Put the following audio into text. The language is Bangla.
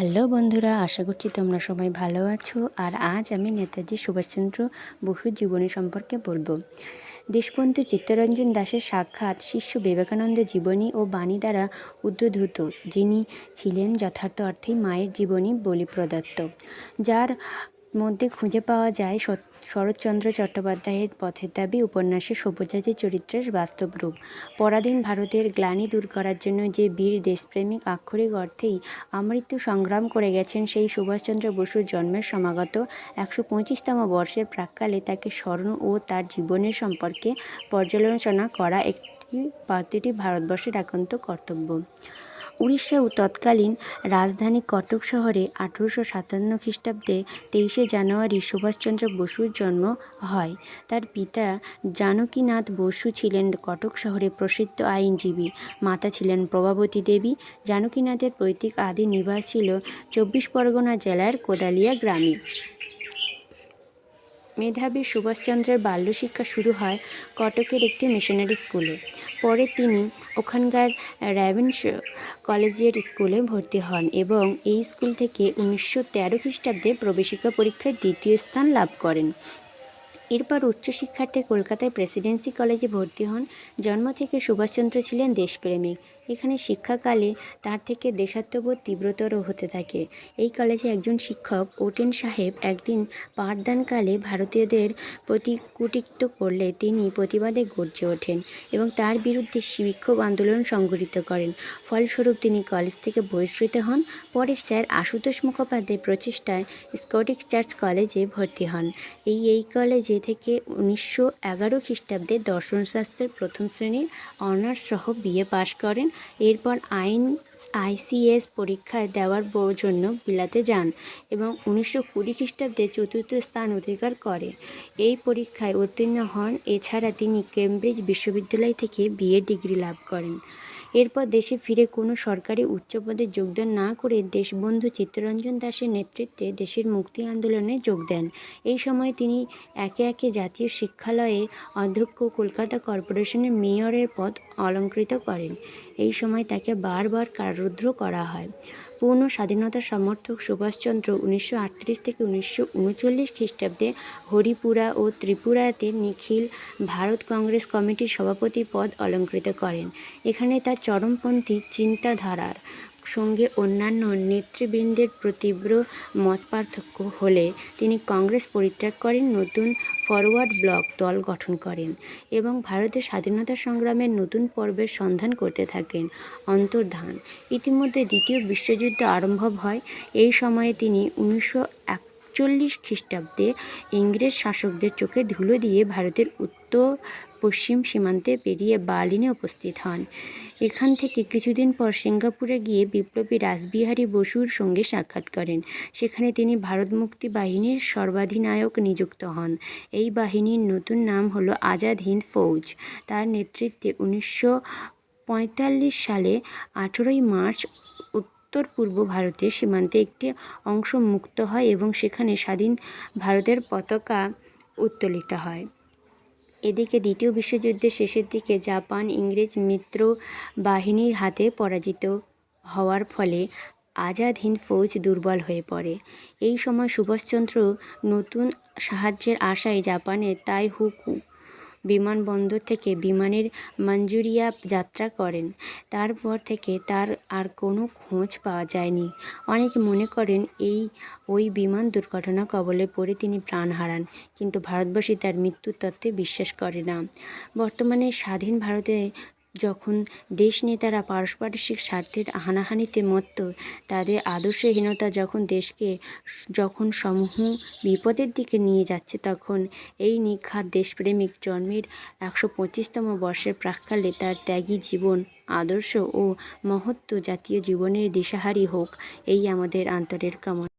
হ্যালো বন্ধুরা, আশা করছি তোমরা সবাই ভালো আছো। আর আজ আমি নেতাজি সুভাষচন্দ্র বসুর জীবনী সম্পর্কে বলব। দেশবন্ধু চিত্তরঞ্জন দাসের সাক্ষাৎ শিষ্য বিবেকানন্দ জীবনী ও বাণী দ্বারা উদ্বোধূত যিনি ছিলেন যথার্থ অর্থে মায়ের জীবনী বলি প্রদত্ত যার মধ্যে খুঁজে পাওয়া যায় শরৎচন্দ্র চট্টোপাধ্যায়ের পথের দাবি উপন্যাসে সব্যসাচী চরিত্রের বাস্তব রূপ। পরাধীন ভারতের গ্লানি দূর করার জন্য যে বীর দেশপ্রেমিক আক্ষরিক অর্থেই আমৃত্যু সংগ্রাম করে গেছেন সেই সুভাষচন্দ্র বসুর জন্মের সমাগত একশো পঁচিশতম বর্ষের প্রাককালে তাকে স্মরণ ও তার জীবনের সম্পর্কে পর্যালোচনা করা একটি প্রতিটি ভারতবর্ষের একান্ত কর্তব্য। উড়িষ্যা ও তৎকালীন রাজধানী কটক শহরে আঠেরোশো সাতান্ন খ্রিস্টাব্দে তেইশে জানুয়ারি সুভাষচন্দ্র বসুর জন্ম হয়। তার পিতা জানকীনাথ বসু ছিলেন কটক শহরে প্রসিদ্ধ আইনজীবী। মাতা ছিলেন প্রভাবতী দেবী। জানকীনাথের পৈতৃক আদি নিবাস ছিল চব্বিশ পরগনা জেলার কোদালিয়া গ্রামে। মেধাবী সুভাষচন্দ্রের বাল্যশিক্ষা শুরু হয় কটকের একটি মিশনারি স্কুলে। পরে তিনি ওখানকার র্যাভেন্স কলেজিয়েট স্কুলে ভর্তি হন এবং এই স্কুল থেকে উনিশশো তেরো খ্রিস্টাব্দে প্রবেশিকা পরীক্ষায় দ্বিতীয় স্থান লাভ করেন। এরপর উচ্চশিক্ষার্থে কলকাতায় প্রেসিডেন্সি কলেজে ভর্তি হন, জন্ম থেকে সুভাষচন্দ্র ছিলেন দেশপ্রেমিক। এখানে শিক্ষাকালে তার থেকে দেশাত্মবোধ তীব্রতর হতে থাকে। এই কলেজে একজন শিক্ষক, ওটেন সাহেব, একদিন পাঠদানকালে ভারতীয়দের প্রতি কূটিক্ত করলে তিনি প্রতিবাদে গর্জে ওঠেন এবং তার বিরুদ্ধে বিক্ষোভ আন্দোলন সংগঠিত করেন। ফলস্বরূপ তিনি কলেজ থেকে বহিষ্কৃত হন। পরে স্যার আশুতোষ মুখোপাধ্যায় প্রচেষ্টায় স্কটিক চার্চ কলেজে ভর্তি হন। এই এই কলেজে থেকে উনিশশো এগারো খ্রিস্টাব্দে দর্শনশাস্ত্রের প্রথম শ্রেণির অনার্স সহ বিএ পাশ করেন। এরপর আইন, আইসিএস পরীক্ষায় দেওয়ার জন্য বিলাতে যান এবং উনিশশো কুড়ি খ্রিস্টাব্দে চতুর্থ স্থান অধিকার করে। এই পরীক্ষায় উত্তীর্ণ হন, এছাড়া তিনি কেমব্রিজ বিশ্ববিদ্যালয় থেকে বিএ ডিগ্রি লাভ করেন। এরপর দেশে ফিরে কোনো সরকারি উচ্চ পদে যোগদান না করে দেশবন্ধু চিত্তরঞ্জন দাসের নেতৃত্বে দেশের মুক্তি আন্দোলনে যোগ দেন। এই সময় তিনি একে একে জাতীয় শিক্ষালয়ের অধ্যক্ষ, কলকাতা কর্পোরেশনের মেয়রের পদ অলঙ্কৃত করেন। এই সময় তাকে বারবার কারারুদ্ধ করা হয়। পূর্ণ স্বাধীনতার সমর্থক সুভাষচন্দ্র উনিশশো আটত্রিশ থেকে উনিশশো উনচল্লিশ খ্রিস্টাব্দে হরিপুরা ও ত্রিপুরাতে নিখিল ভারত কংগ্রেস কমিটির সভাপতি পদ অলঙ্কৃত করেন। এখানে তার চরমপন্থী চিন্তাধারার সঙ্গে অন্যান্য নেতৃবৃন্দের প্রতীব্র মতপার্থক্য হলে তিনি কংগ্রেস পরিত্যাগ করেন, নতুন ফরওয়ার্ড ব্লক দল গঠন করেন এবং ভারতের স্বাধীনতা সংগ্রামের নতুন পর্বের সন্ধান করতে থাকেন। অন্তর্ধান, ইতিমধ্যে দ্বিতীয় বিশ্বযুদ্ধ আরম্ভ হয়। এই সময়ে তিনি উনিশশো এক একচল্লিশ খ্রিস্টাব্দে ইংরেজ শাসকদের চোখে ধুলো দিয়ে ভারতের উত্তর পশ্চিম সীমান্তে পেরিয়ে বার্লিনে উপস্থিত হন। এখান থেকে কিছুদিন পর সিঙ্গাপুরে গিয়ে বিপ্লবী রাসবিহারী বসুর সঙ্গে সাক্ষাৎ করেন। সেখানে তিনি ভারত মুক্তি বাহিনীর সর্বাধিনায়ক নিযুক্ত হন। এই বাহিনীর নতুন নাম হলো আজাদ হিন্দ ফৌজ। তার নেতৃত্বে উনিশশো পঁয়তাল্লিশ সালে আঠেরোই মার্চ উত্তর পূর্ব ভারতের সীমান্তে একটি অংশ মুক্ত হয় এবং সেখানে স্বাধীন ভারতের পতাকা উত্তোলিত হয়। এদিকে দ্বিতীয় বিশ্বযুদ্ধের শেষের দিকে জাপান, ইংরেজ মিত্র বাহিনীর হাতে পরাজিত হওয়ার ফলে আজাদ হিন্দ ফৌজ দুর্বল হয়ে পড়ে। এই সময় সুভাষচন্দ্র নতুন সাহায্যের আশায় জাপানে জাপানের তাইহুকু বিমানবন্দর থেকে বিমানের মাঞ্জুরিয়া যাত্রা করেন। তারপর থেকে তার আর কোনো খোঁজ পাওয়া যায়নি। অনেকে মনে করেন এই, ওই বিমান দুর্ঘটনা কবলে পড়ে তিনি প্রাণ হারান, কিন্তু ভারতবাসী তার মৃত্যুর তত্ত্বে বিশ্বাস করে না। বর্তমানে স্বাধীন ভারতে যখন দেশ নেতারা পারস্পরিক স্বার্থের হানাহানিতে মত্ত, তাদের আদর্শহীনতা যখন দেশকে যখন সমূহ বিপদের দিকে নিয়ে যাচ্ছে, তখন এই নিখাত দেশপ্রেমিক জন্মের একশো পঁচিশতম বর্ষের প্রাক্কালে তার ত্যাগী জীবন, আদর্শ ও মহত্ব জাতীয় জীবনের দিশাহারি হোক, এই আমাদের আন্তরের কামনা।